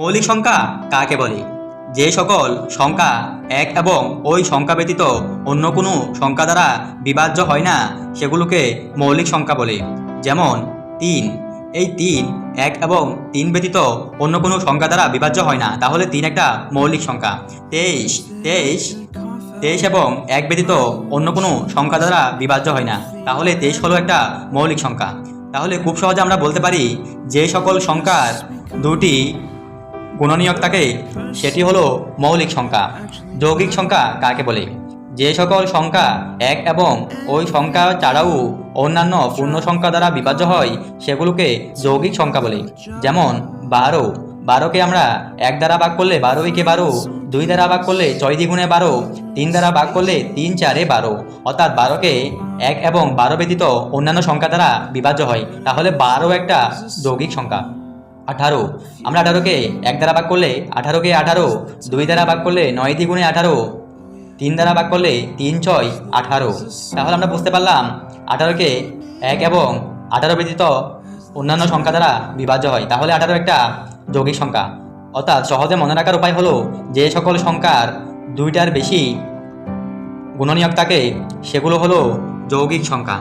মৌলিক সংখ্যা কাকে বলে? যে সকল সংখ্যা এক এবং ওই সংখ্যা ব্যতীত অন্য কোনো সংখ্যা দ্বারা বিভাজ্য হয় না, সেগুলোকে মৌলিক সংখ্যা বলে। যেমন তিন। এই তিন এক এবং তিন ব্যতীত অন্য কোনো সংখ্যা দ্বারা বিভাজ্য হয় না, তাহলে তিন একটা মৌলিক সংখ্যা। তেইশ। তেইশ। তেইশ এবং এক ব্যতীত অন্য কোনো সংখ্যা দ্বারা বিভাজ্য হয় না, তাহলে তেইশ হলো একটা মৌলিক সংখ্যা। তাহলে খুব সহজে আমরা বলতে পারি যে সকল সংখ্যার দুটি গুণনীয়ক থাকে সেটি হলো মৌলিক সংখ্যা। যৌগিক সংখ্যা কাকে বলে? যে সকল সংখ্যা এক এবং ওই সংখ্যা ছাড়াও অন্যান্য পূর্ণ সংখ্যা দ্বারা বিভাজ্য হয়, সেগুলোকে যৌগিক সংখ্যা বলে। যেমন, বারো। বারোকে আমরা এক দ্বারা ভাগ করলে বারো একে বারো, দুই দ্বারা ভাগ করলে ছয় দ্বিগুণে বারো, তিন দ্বারা ভাগ করলে তিন চারে বারো। অর্থাৎ বারোকে এক এবং বারো ব্যতীত অন্যান্য সংখ্যা দ্বারা বিভাজ্য হয়। তাহলে বারো একটা যৌগিক সংখ্যা। আঠারো। আমরা আঠারোকে এক দ্বারা ভাগ করলে আঠারোকে আঠারো, দুই দ্বারা ভাগ করলে নয় দ্বিগুণে আঠারো, তিন দ্বারা ভাগ করলে তিন ছয় আঠারো। তাহলে আমরা বুঝতে পারলাম আঠারোকে এক এবং আঠারো ব্যতীত অন্যান্য সংখ্যা দ্বারা বিভাজ্য হয়। তাহলে আঠারো একটা যৌগিক সংখ্যা। অর্থাৎ সহজে মনে রাখার উপায় হলো যে সকল সংখ্যার দুইটার বেশি গুণনীয়ক থাকে সেগুলো হলো যৌগিক সংখ্যা।